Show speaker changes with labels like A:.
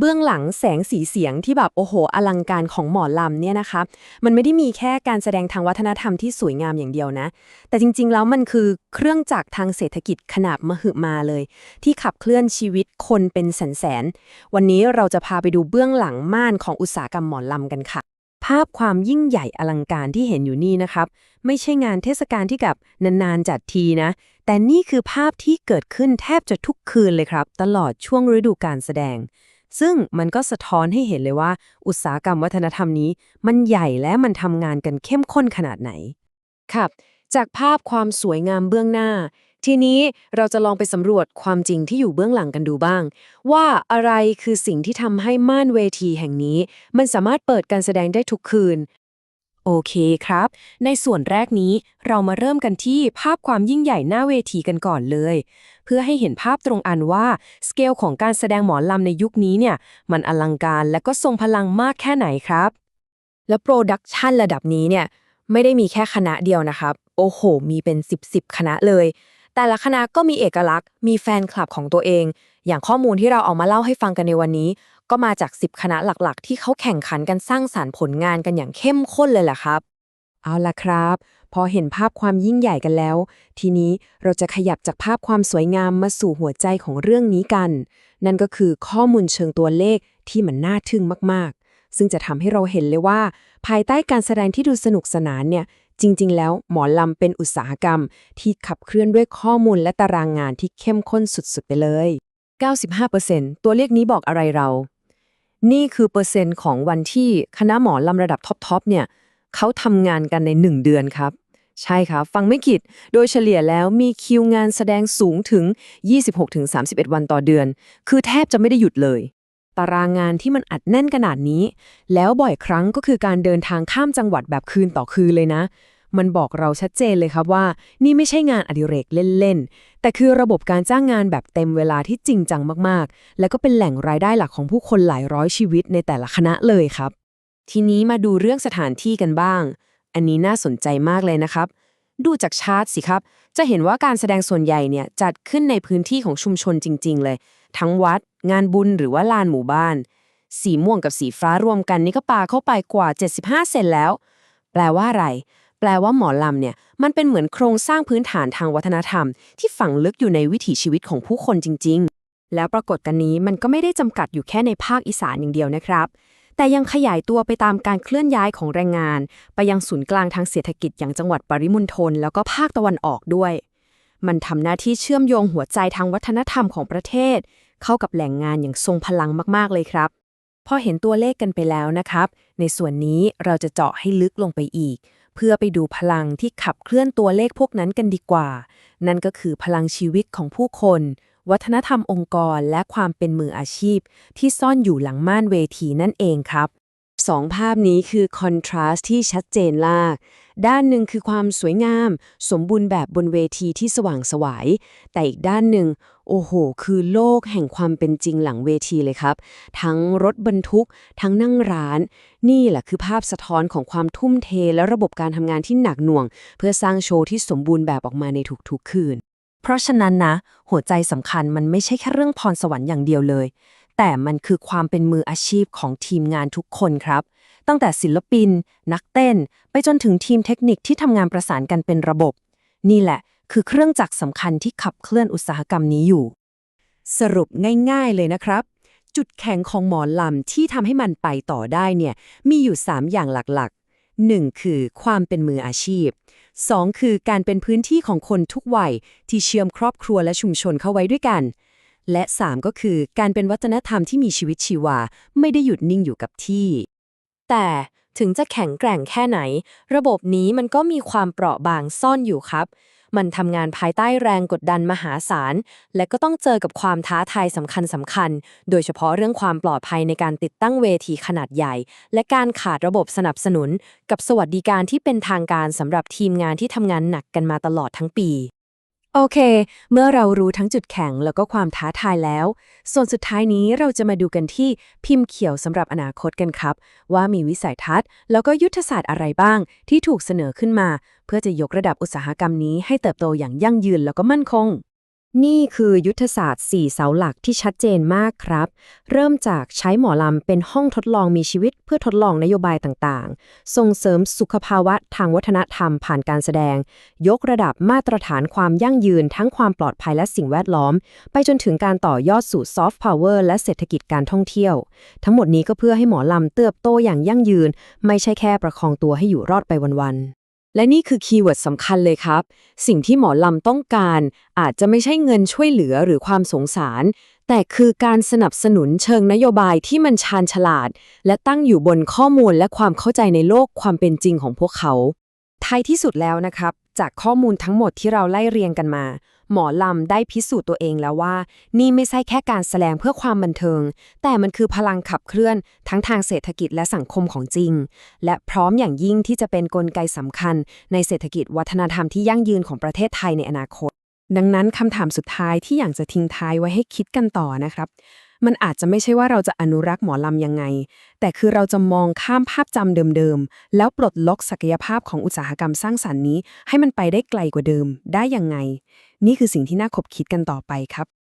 A: เบื้องหลังแสงสีเสียงที่แบบโอ้โห อลังการของหมอลำเนี่ยนะคะ มันไม่ได้มีแค่การแสดงทางวัฒนธรรมที่สวยงามอย่างเดียวนะ แต่จริงๆ แล้วมันคือเครื่องจักรทางเศรษฐกิจขนาบมหึมาเลย ที่ขับเคลื่อนชีวิตคนเป็นแสนๆ วันนี้เราจะพาไปดูเบื้องหลังม่านของอุตสาหกรรมหมอลำกันค่ะภาพความยิ่งใหญ่อลังการที่เห็นอยู่นี่นะครับ ไม่ใช่งานเทศกาลที่กับนานๆจัดทีนะ แต่นี่คือภาพที่เกิดขึ้นแทบจะทุกคืนเลยครับ ตลอดช่วงฤดูการแสดง ซึ่งมันก็สะท้อนให้เห็นเลยว่า อุตสาหกรรมวัฒนธรรมนี้ มันใหญ่และมันทำงานกันเข้มข้นขนาดไหน ครับ จากภาพความสวยงามเบื้องหน้า ทีนี้เราจะลองไปสำรวจความจริงที่อยู่เบื้องหลังกันดูบ้าง ว่าอะไรคือสิ่งที่ทำให้ม่านเวทีแห่งนี้ มันสามารถเปิดการแสดงได้ทุกคืน โอเคครับ ในส่วนแรกนี้เรามาเริ่มกันที่ภาพความยิ่งใหญ่หน้าเวทีกันก่อนเลย เพื่อให้เห็นภาพตรงอันว่า สเกลของการแสดงหมอลำในยุคนี้เนี่ย มันอลังการและก็ทรงพลังมากแค่ไหนครับ และโปรดักชันระดับนี้เนี่ย ไม่ได้มีแค่คณะเดียวนะครับ โอ้โห มีเป็น 10บสคณะเลย แต่ละคณะก็มีเอกลักษณ์ มีแฟนคลับของตัวเอง อย่างข้อมูลที่เราเอามาเล่าให้ฟังกันในวันนี้ ก็มาจาก 10 คณะหลักๆ ที่เขาแข่งขันกันสร้างสารรค์ผลงานกันอย่างเข้มข้นเลยแหละครับ เอาล่ะครับ พอเห็นภาพความยิ่งใหญ่กันแล้ว ทีนี้เราจะขยับจากภาพความสวยงามมาสู่หัวใจของเรื่องนี้กัน นั่นก็คือข้อมูลเชิงตัวเลขที่มันน่าทึ่งมากๆ ซึ่งจะทำให้เราเห็นเลยว่า ภายใต้การแสดงที่ดูสนุกสนานเนี่ย จริง ๆ แล้วหมอลำเป็นอุตสาหกรรม ที่ขับเคลื่อนด้วยข้อมูลและตารางงานที่เข้มข้นสุด ๆ ไปเลย 95%ตัวเลขนี้บอกอะไรเรา นี่คือเปอร์เซ็นต์ของวันที่คณะหมอลำระดับท็อป ๆ เนี่ยเขาทำงานกันใน 1 เดือนครับใช่ครับฟังไม่ผิด โดยเฉลี่ยแล้วมีคิวงานแสดงสูงถึง 26-31 วันต่อเดือน คือแทบจะไม่ได้หยุดเลย ตารางงานที่มันอัดแน่นขนาดนี้ แล้วบ่อยครั้งก็คือการเดินทางข้ามจังหวัดแบบคืนต่อคืนเลยนะ มันบอกเราชัดเจนเลยครับว่า นี่ไม่ใช่งานอดิเรกเล่นๆ แต่คือระบบการจ้างงานแบบเต็มเวลาที่จริงจังมากๆ และก็เป็นแหล่งรายได้หลักของผู้คนหลายร้อยชีวิตในแต่ละคณะเลยครับ ทีนี้มาดูเรื่องสถานที่กันบ้าง อันนี้น่าสนใจมากเลยนะครับดูจากชาร์ตสิครับ จะเห็นว่าการแสดงส่วนใหญ่เนี่ยจัดขึ้นในพื้นที่ของชุมชนจริง ๆ เลย ทั้งวัด งานบุญหรือว่าลานหมู่บ้าน สีม่วงกับสีฟ้ารวมกันนี่ก็ปาเข้าไปกว่า 75 เซนแล้ว แปลว่าอะไร แปลว่าหมอลำเนี่ย มันเป็นเหมือนโครงสร้างพื้นฐานทางวัฒนธรรม ที่ฝังลึกอยู่ในวิถีชีวิตของผู้คนจริง ๆ แล้วปรากฏกันนี้มันก็ไม่ได้จำกัดอยู่แค่ในภาคอีสานอย่างเดียวนะครับ แต่ยังขยายตัวไปตามการเคลื่อนย้ายของแรงงาน ไปยังศูนย์กลางทางเศรษฐกิจอย่างจังหวัดปริมณฑลแล้วก็ภาคตะวันออกด้วยมันทำหน้าที่เชื่อมโยงหัวใจทางวัฒนธรรมของประเทศ เข้ากับแหล่งงานอย่างทรงพลังมากๆเลยครับพอเห็นตัวเลขกันไปแล้วนะครับ ในส่วนนี้เราจะเจาะให้ลึกลงไปอีก เพื่อไปดูพลังที่ขับเคลื่อนตัวเลขพวกนั้นกันดีกว่า นั่นก็คือพลังชีวิตของผู้คน วัฒนธรรมองค์กรและความเป็นมืออาชีพ ที่ซ่อนอยู่หลังม่านเวทีนั่นเองครับ สองภาพนี้คือคอนทราสต์ที่ชัดเจนมาก ด้านหนึ่งคือความสวยงาม สมบูรณ์แบบบนเวทีที่สว่างสวาย แต่อีกด้านหนึ่ง โอ้โห คือโลกแห่งความเป็นจริงหลังเวทีเลยครับ ทั้งรถบรรทุก ทั้งนั่งร้าน นี่แหละคือภาพสะท้อนของความทุ่มเทและระบบการทำงานที่หนักหน่วง เพื่อสร้างโชว์ที่สมบูรณ์แบบออกมาในทุกๆคืน เพราะฉะนั้นนะ หัวใจสำคัญมันไม่ใช่แค่เรื่องพรสวรรค์อย่างเดียวเลย แต่มันคือความเป็นมืออาชีพของทีมงานทุกคนครับ ตั้งแต่ศิลปิน นักเต้น ไปจนถึงทีมเทคนิคที่ทำงานประสานกันเป็นระบบ นี่แหละ คือเครื่องจักรสำคัญที่ขับเคลื่อนอุตสาหกรรมนี้อยู่ สรุปง่ายๆเลยนะครับ จุดแข็งของหมอลำที่ทำให้มันไปต่อได้เนี่ยมีอยู่ 3 อย่างหลักๆ 1. คือความเป็นมืออาชีพ 2. คือการเป็นพื้นที่ของคนทุกวัยที่เชื่อมครอบครัวและชุมชนเข้าไว้ด้วยกัน และ 3 ก็คือการเป็นวัฒนธรรมที่มีชีวิตชีวา ไม่ได้หยุดนิ่งอยู่กับที่ แต่ถึงจะแข็งแกร่งแค่ไหน ระบบนี้มันก็มีความเปราะบางซ่อนอยู่ครับ มันทำงานภายใต้แรงกดดันมหาศาล และก็ต้องเจอกับความท้าทายสำคัญสำคัญ โดยเฉพาะเรื่องความปลอดภัยในการติดตั้งเวทีขนาดใหญ่ และการขาดระบบสนับสนุน กับสวัสดิการที่เป็นทางการสำหรับทีมงานที่ทำงานหนักกันมาตลอดทั้งปี โอเค เมื่อเรารู้ทั้งจุดแข็งแล้วก็ความท้าทายแล้ว ส่วนสุดท้ายนี้เราจะมาดูกันที่พิมพ์เขียวสำหรับอนาคตกันครับ ว่ามีวิสัยทัศน์ แล้วก็ยุทธศาสตร์อะไรบ้าง ที่ถูกเสนอขึ้นมา เพื่อจะยกระดับอุตสาหกรรมนี้ให้เติบโตอย่างยั่งยืนแล้วก็มั่นคง
B: นี่คือยุทธศาสตร์ 4 เสาหลักที่ชัดเจนมากครับ เริ่มจากใช้หมอลำเป็นห้องทดลองมีชีวิตเพื่อทดลองนโยบายต่างๆ ส่งเสริมสุขภาวะทางวัฒนธรรมผ่านการแสดง ยกระดับมาตรฐานความยั่งยืนทั้งความปลอดภัยและสิ่งแวดล้อม ไปจนถึงการต่อยอดสู่ซอฟต์พาวเวอร์และเศรษฐกิจการท่องเที่ยว ทั้งหมดนี้ก็เพื่อให้หมอลำเติบโตอย่างยั่งยืน ไม่ใช่แค่ประคองตัวให้อยู่รอดไปวันๆ
A: และนี่คือคีย์เวิร์ดสำคัญเลยครับ สิ่งที่หมอลำต้องการ อาจจะไม่ใช่เงินช่วยเหลือหรือความสงสาร แต่คือการสนับสนุนเชิงนโยบายที่มันชาญฉลาด และตั้งอยู่บนข้อมูลและความเข้าใจในโลกความเป็นจริงของพวกเขา ท้ายที่สุดแล้วนะครับ จากข้อมูลทั้งหมดที่เราไล่เรียงกันมา หมอลำได้พิสูจน์ตัวเองแล้วว่า นี่ไม่ใช่แค่การแสดงเพื่อความบันเทิง แต่มันคือพลังขับเคลื่อนทั้งทางเศรษฐกิจและสังคมของจริง และพร้อมอย่างยิ่งที่จะเป็นนกลไกสำคัญ ในเศรษฐกิจวัฒนธรรมที่ยั่งยืนของประเทศไทยในอนาคต ดังนั้นคำถามสุดท้ายที่อยากจะทิ้งท้ายไว้ให้คิดกันต่อนะครับ มันอาจจะไม่ใช่ว่าเราจะอนุรักษ์หมอลำยังไง แต่คือเราจะมองข้ามภาพจำเดิมๆ แล้วปลดล็อกศักยภาพของอุตสาหกรรมสร้างสรรค์นี้ ให้มันไปได้ไกลกว่าเดิมได้ยังไง นี่คือสิ่งที่น่าคบคิดกันต่อไปครับ